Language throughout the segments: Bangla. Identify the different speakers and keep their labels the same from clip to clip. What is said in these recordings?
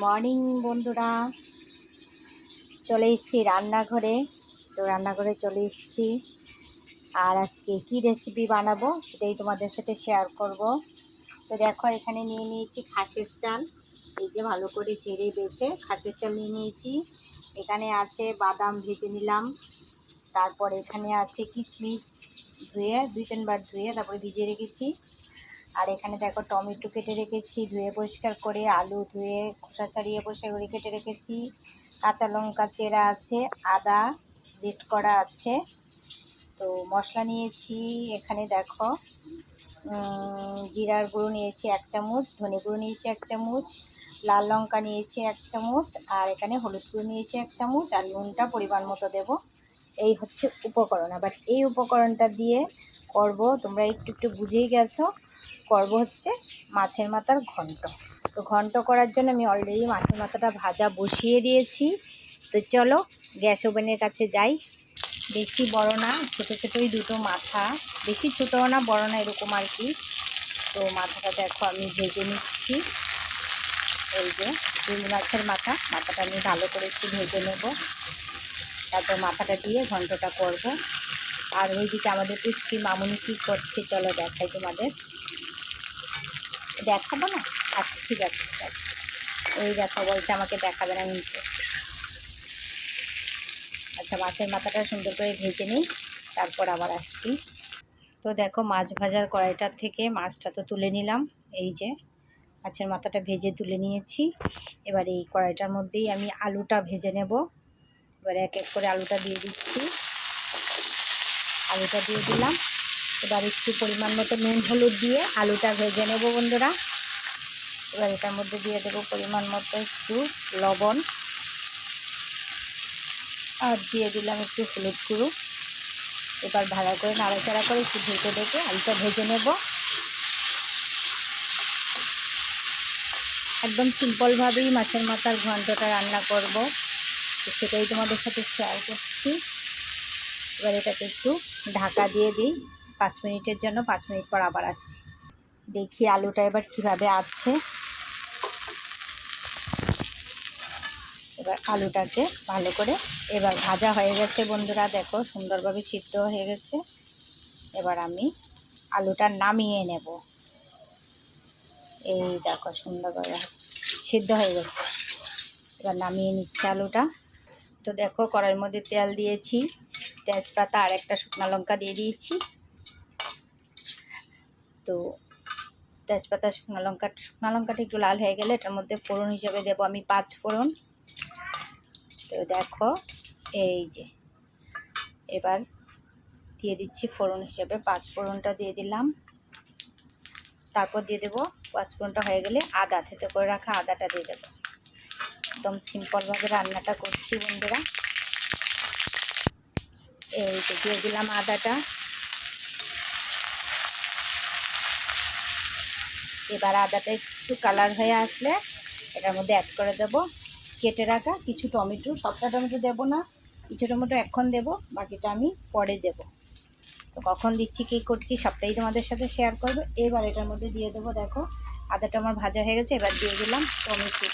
Speaker 1: মর্নিং বন্ধুরা। চলে এসেছি রান্নাঘরে। তো রান্নাঘরে চলে এসেছি। আর আজকে কি রেসিপি বানাবো সেটাই তোমাদের সাথে শেয়ার করব। তো দেখো, এখানে নিয়ে নিয়েছি খাসির চাল। এই যে ভালো করে ছেড়ে বেছে খাসির চাল নিয়ে নিয়েছি। এখানে আছে বাদাম ভেজে নিলাম। তারপর এখানে আছে কিচমিচ ধুয়ে, দুই তিনবার ধুয়ে তারপরে ভিজিয়ে রেখেছি। আর এখানে দেখো টমেটো কেটে রেখেছি, ধুয়ে পরিষ্কার করে আলু ধুয়ে খোসা ছাড়িয়ে করে কেটে রেখেছি। কাঁচা লঙ্কা, চেরা আছে, আদা রেড করা আছে। তো মশলা নিয়েছি, এখানে দেখো জিরার গুঁড়ো নিয়েছি এক চামচ, ধনে গুঁড়ো নিয়েছি এক চামচ, লাল লঙ্কা নিয়েছি এক চামচ, আর এখানে হলুদ গুঁড়ো নিয়েছি এক চামচ, আর নুনটা পরিমাণ মতো দেব। এই হচ্ছে উপকরণ, আবার এই উপকরণটা দিয়ে করব, তোমরা একটু একটু বুঝেই গেছো। করব হচ্ছে মাছের মাথার ঘন্ট। তো ঘন্ট করার জন্য আমি অলরেডি মাছের মাথাটা ভাজা বসিয়ে দিয়েছি। তো চলো, গ্যাস ওভেনের কাছে যাই। বেশি বড় না, ছোটো ছোটোই দুটো মাথা বেশি ছোটো না, বড় না, এরকম আর কি। তো মাথাটা দেখো, আমি ভেজে নিচ্ছি। এই যে রুই মাছের মাথা, মাথাটা আমি ভালো করে একটু ভেজে নেব। তারপর মাথাটা দিয়ে ঘন্টটা করব। আর ওইদিকে আমাদের পুষ্টি মামুনি কী করছে, চলো দেখাই তোমাদের। দেখাবো না? আচ্ছা ঠিক আছে এই দেখো, বলছে আমাকে দেখাবে না কিন্তু আচ্ছা মাছের মাথাটা সুন্দর করে ভেজে নিই, তারপর আবার আসছি। তো দেখো, মাছ ভাজার কড়াইটার থেকে মাছটা তো তুলে নিলাম, এই যে। মাছের মাথাটা ভেজে তুলে নিয়েছি। এবার এই কড়াইটার মধ্যেই আমি আলুটা ভেজে নেব। এবার এক এক করে আলুটা দিয়ে দিচ্ছি। আলুটা দিয়ে দিলাম। এবার একটু পরিমাণ মতো নুন, হলুদ দিয়ে আলুটা ভেজে নেব বন্ধুরা। এবার এটার মধ্যে দিয়ে দেবো পরিমাণ মতো একটু লবণ। আর দিয়ে দিলাম একটু হলুদ গুঁড়ো। এবার ভালো করে নাড়াচাড়া করে একটু ঢেকে ঢেকে আলুটা ভেজে নেব। একদম সিম্পলভাবেই মাছের মাথার ঘন্টটা রান্না করব। তো সেটাই তোমাদের সাথে শেয়ার করছি। এবার এটাকে একটু ঢাকা দিয়ে দিই। পাঁচ মিনিটের জন্য, পাঁচ মিনিট পর আবার আসছি। দেখি আলুটা এবার কীভাবে আসছে এবার আলুটাকে ভালো করে এবার ভাজা হয়ে গেছে বন্ধুরা, দেখো সুন্দরভাবে সিদ্ধ হয়ে গেছে। এবার আমি আলুটা নামিয়ে নেব। এই দেখো সুন্দরভাবে সিদ্ধ হয়ে গেছে। এবার নামিয়ে নিচ্ছে আলুটা। তো দেখো কড়াইয়ের মধ্যে তেল দিয়েছি। তেজপাতা আর একটা শুকনো লঙ্কা দিয়ে দিয়েছি। তো তেজপাতা, শুকনো লঙ্কা, শুকনো লঙ্কাটা একটু লাল হয়ে গেলে এটার মধ্যে ফোড়ন হিসেবে দেব আমি পাঁচ ফোড়ন। তো দেখো, এই যে, এবার দিয়ে দিচ্ছি ফোড়ন হিসেবে, পাঁচ ফোড়নটা দিয়ে দিলাম। তারপর দিয়ে দেবো পাঁচ ফোড়নটা হয়ে গেলে আদা, থেতে করে রাখা আদাটা দিয়ে দেবো। একদম সিম্পলভাবে রান্নাটা করছি বন্ধুরা। এই যে, দিয়ে দিলাম আদাটা। এবার আদাটা একটু কালার হয়ে আসলে এটার মধ্যে অ্যাড করে দেব। কেটে রাখা কিছু টমেটো, সবটা টমেটো দেব না, কিছু টমেটো এখন দেব, বাকিটা আমি পরে দেব। তো কখন দিচ্ছি, কী করছি, সবটাই তোমাদের সাথে শেয়ার করব। এবার এটার মধ্যে দিয়ে দেবো, দেখো, আদাটা আমার ভাজা হয়ে গেছে, এবার দিয়ে দিলাম টমেটো।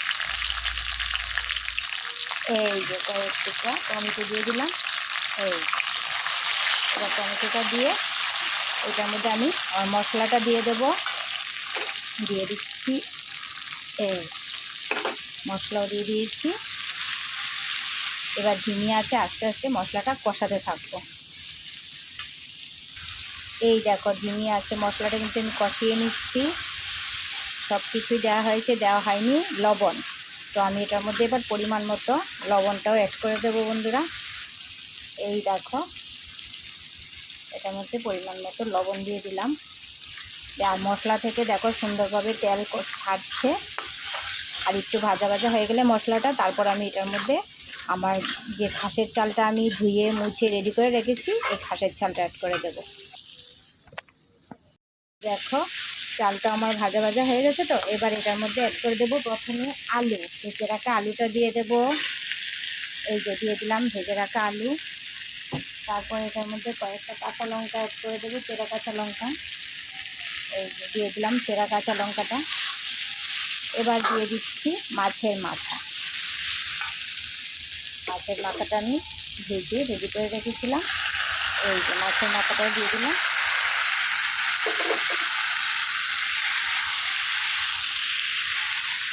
Speaker 1: এই যে কয়েক টুকরা টমেটো দিয়ে দিলাম, এই এবার টমেটোটা দিয়ে এটার মধ্যে আমি মশলাটা দিয়ে দেব। দিয়ে দিচ্ছি, এই মশলাও দিয়ে দিয়েছি। এবার ঝিমি আছে, আস্তে আস্তে মশলাটা কষাতে থাকব। এই দেখো ঝিমি আছে, মশলাটা কিন্তু আমি কষিয়ে নিচ্ছি। সব কিছুই দেওয়া হয়েছে, দেওয়া হয়নি, লবণ। তো আমি এটার মধ্যে এবার পরিমাণ মতো লবণটাও অ্যাড করে দেবো বন্ধুরা। এই দেখো, এটার মধ্যে পরিমাণ মতো লবণ দিয়ে দিলাম। আর মশলা থেকে দেখো সুন্দরভাবে তেল ছাড়ছে। আর একটু ভাজা ভাজা হয়ে গেলে মশলাটা, তারপর আমি এটার মধ্যে আমার যে খাসের চালটা আমি ধুয়ে, মুছে রেডি করে রেখেছি, এই খাসের চালটা অ্যাড করে দেব। দেখো, চালটা আমার ভাজা ভাজা হয়ে গেছে তো, এবার এটার মধ্যে অ্যাড করে দেবো প্রথমে আলু। ভেজে রাখা আলুটা দিয়ে দেব। এই যে দিয়ে দিলাম ভেজে রাখা আলু। তারপর এটার মধ্যে কয়েকটা কাঁচা লঙ্কা অ্যাড করে দেবো, চেরা কাঁচা লঙ্কা। এই দিয়ে দিলাম চেরা কাঁচা লঙ্কাটা। এবার দিয়ে দিচ্ছি মাছের মাথা। মাছের মাথাটা আমি ভেজে রেডি করে রেখেছিলাম। এই যে মাছের মাথাটাও দিয়ে দিলাম।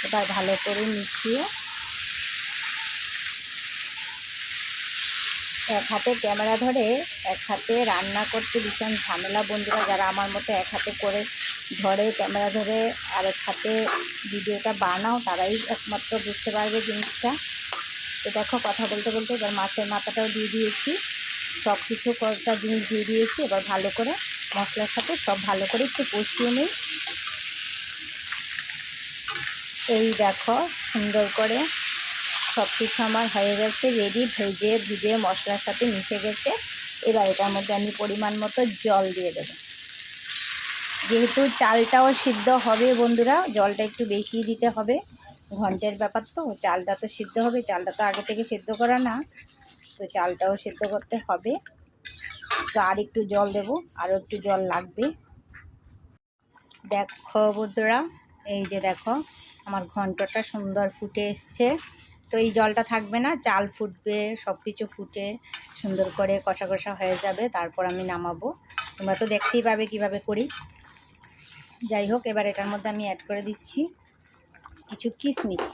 Speaker 1: এবার ভালো করে মিশিয়ে এক হাতে ক্যামেরা ধরে, এক হাতে রান্না করতে ভীষণ ঝামেলা বন্ধুরা যারা আমার মতো এক হাতে করে ধরে ক্যামেরা ধরে আর এক হাতে ভিডিওটা বানাও, তারাই একমাত্র বুঝতে পারবে জিনিসটা। তো দেখো কথা বলতে বলতে এবার মাছের মাথাটাও দিয়ে দিয়েছি। সব কিছু কয়েকটা জিনিস দিয়ে দিয়েছি, এবার ভালো করে মশলার সাথে সব ভালো করে একটু কষিয়ে নিই। এই দেখো সুন্দর করে সব কিছু আমার হয়ে গেছে রেডি ভেজে, ভুজে, মশলার সাথে মিশে গেছে। এবার এটার মধ্যে আমি পরিমাণ মতো জল দিয়ে দেবো। যেহেতু চালটাও সিদ্ধ হবে বন্ধুরা, জলটা একটু বেশি দিতে হবে। ঘন্টের ব্যাপার তো, চালটা তো সিদ্ধ হবে, চালটা তো আগে থেকে সিদ্ধ করা না। তো চালটাও সিদ্ধ করতে হবে। তো আর একটু জল দেবো, আরও একটু জল লাগবে। দেখো বন্ধুরা, এই যে দেখো, আমার ঘন্টটা সুন্দর ফুটে এসছে। তো এই জলটা থাকবে না, চাল ফুটবে সব কিছু ফুটে সুন্দর করে কষা কষা হয়ে যাবে, তারপর আমি নামাবো। তোমরা তো দেখতেই পাবে কীভাবে করি। যাই হোক, এবার এটার মধ্যে আমি অ্যাড করে দিচ্ছি কিছু কিশমিশ।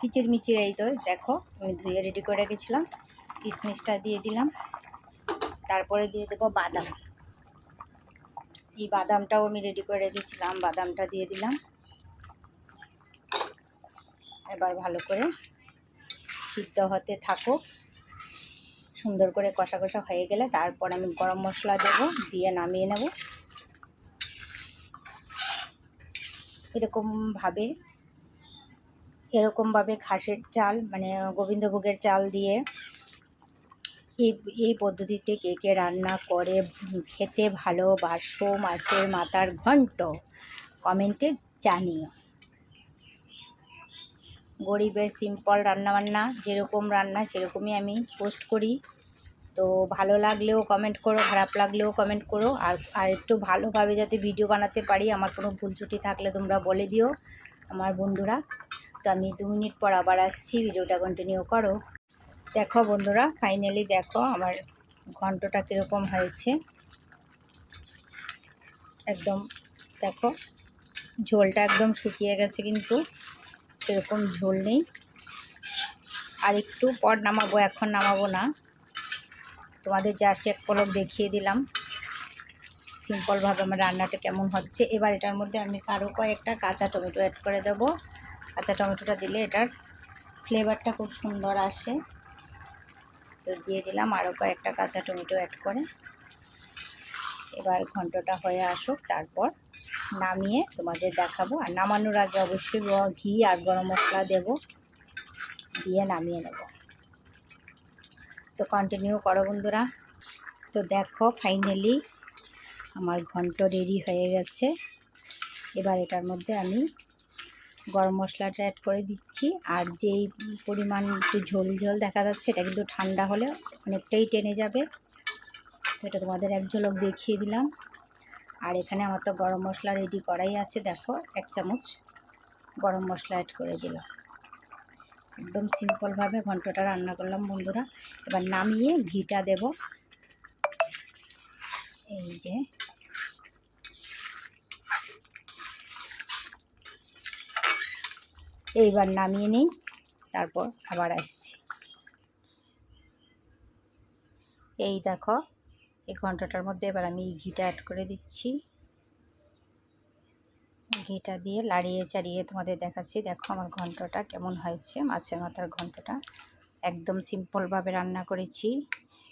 Speaker 1: কিচির মিচির এই তো, দেখো, আমি ধুয়ে রেডি করে রেখেছিলাম। কিশমিশটা দিয়ে দিলাম। তারপরে দিয়ে দেবো বাদাম। এই বাদামটাও আমি রেডি করে রেখেছিলাম, বাদামটা দিয়ে দিলাম। এবার ভালো করে সিদ্ধ হতে থাকো সুন্দর করে কষা কষা হয়ে গেলে তারপর আমি গরম মশলা দেবো, দিয়ে নামিয়ে নেব। এরকমভাবে এরকমভাবে ঘাসের চাল মানে গোবিন্দভোগের চাল দিয়ে এই এই পদ্ধতিতে কে কে রান্না করে, খেতে ভালোবাসো মাছের মাথার ঘন্ট, কমেন্টে জানিও। গরিবের সিম্পল রান্নাবান্না, যেরকম রান্না সেরকমই আমি পোস্ট করি। তো ভালো লাগলেও কমেন্ট করো, খারাপ লাগলেও কমেন্ট করো। আর আর একটু ভালোভাবে যাতে ভিডিও বানাতে পারি, আমার কোনো ভুল ত্রুটি থাকলে তোমরা বলে দিও আমার বন্ধুরা। তো আমি দু মিনিট পর আবার আসছি ভিডিওটা কন্টিনিউ করো। দেখো বন্ধুরা ফাইনালি দেখো আমার ঘন্টটা কীরকম হয়েছে। একদম, দেখো, ঝোলটা একদম শুকিয়ে গেছে কিন্তু। সেরকম ঝোল নেই। আর একটু পর নামাবো, এখন নামাবো না। তোমাদের জাস্ট এক পলক দেখিয়ে দিলাম। সিম্পলভাবে আমার রান্নাটা কেমন হচ্ছে। এবার এটার মধ্যে আমি আরও কয়েকটা কাঁচা টমেটো অ্যাড করে দেবো। কাঁচা টমেটোটা দিলে এটার ফ্লেভারটা খুব সুন্দর আসে। তো দিয়ে দিলাম আরও কয়েকটা কাঁচা টমেটো অ্যাড করে। এবার ঘন্টটা হয়ে আসুক, তারপর নামিয়ে তোমাদের দেখাবো। আর নামানোর আগে অবশ্যই ঘি আর গরম মশলা দেব, দিয়ে নামিয়ে নেব। তো কন্টিনিউ করো বন্ধুরা। তো দেখো ফাইনালি আমার ঘন্ট রেডি হয়ে গেছে। এবার এটার মধ্যে আমি গরম মশলাটা অ্যাড করে দিচ্ছি। আর যেই পরিমাণ একটু ঝোল ঝোল দেখা যাচ্ছে, এটা কিন্তু ঠান্ডা হলে অনেকটাই টেনে যাবে। এটা তোমাদের এক ঝলক দেখিয়ে দিলাম। আর এখানে আমার তো গরম মশলা রেডি করাই আছে, দেখো, এক চামচ গরম মশলা অ্যাড করে দিলাম। একদম সিম্পলভাবে ঘন্টটা রান্না করলাম, বন্ধুরা। এবার নামিয়ে ঘিটা দেব। এই যে। এইবার নামিয়ে নিই, তারপর আবার আসছি। এই দেখো এই ঘন্টাটার মধ্যে এবার আমি ঘিটা অ্যাড করে দিচ্ছি। ঘিটা দিয়ে লাড়িয়ে চাড়িয়ে তোমাদের দেখাচ্ছি। দেখো আমার ঘন্টটা কেমন হয়েছে, মাছের মাথার ঘন্টটা। একদম সিম্পলভাবে রান্না করেছি।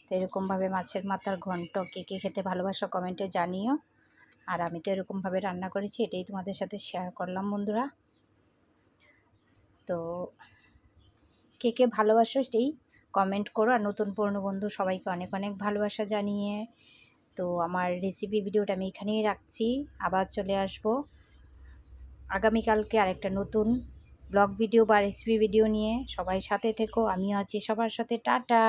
Speaker 1: তো এরকমভাবে মাছের মাথার ঘন্ট কে কে খেতে ভালোবাসো কমেন্টে জানিও। আর আমি তো এরকমভাবে রান্না করেছি, এটাই তোমাদের সাথে শেয়ার করলাম বন্ধুরা। তো কে কে ভালোবাসো সেই কমেন্ট করো আর নতুন পুরনো বন্ধু সবাইকে অনেক অনেক ভালোবাসা জানিয়ে। তো আমার রেসিপি ভিডিওটা আমি এখানেই রাখছি। আবার চলে আসব। আগামীকালকে আরেকটা নতুন ব্লগ ভিডিও বা রেসিপি ভিডিও নিয়ে। সবাই সাথে থেকো। আমিও আছি সবার সাথে। টাটা!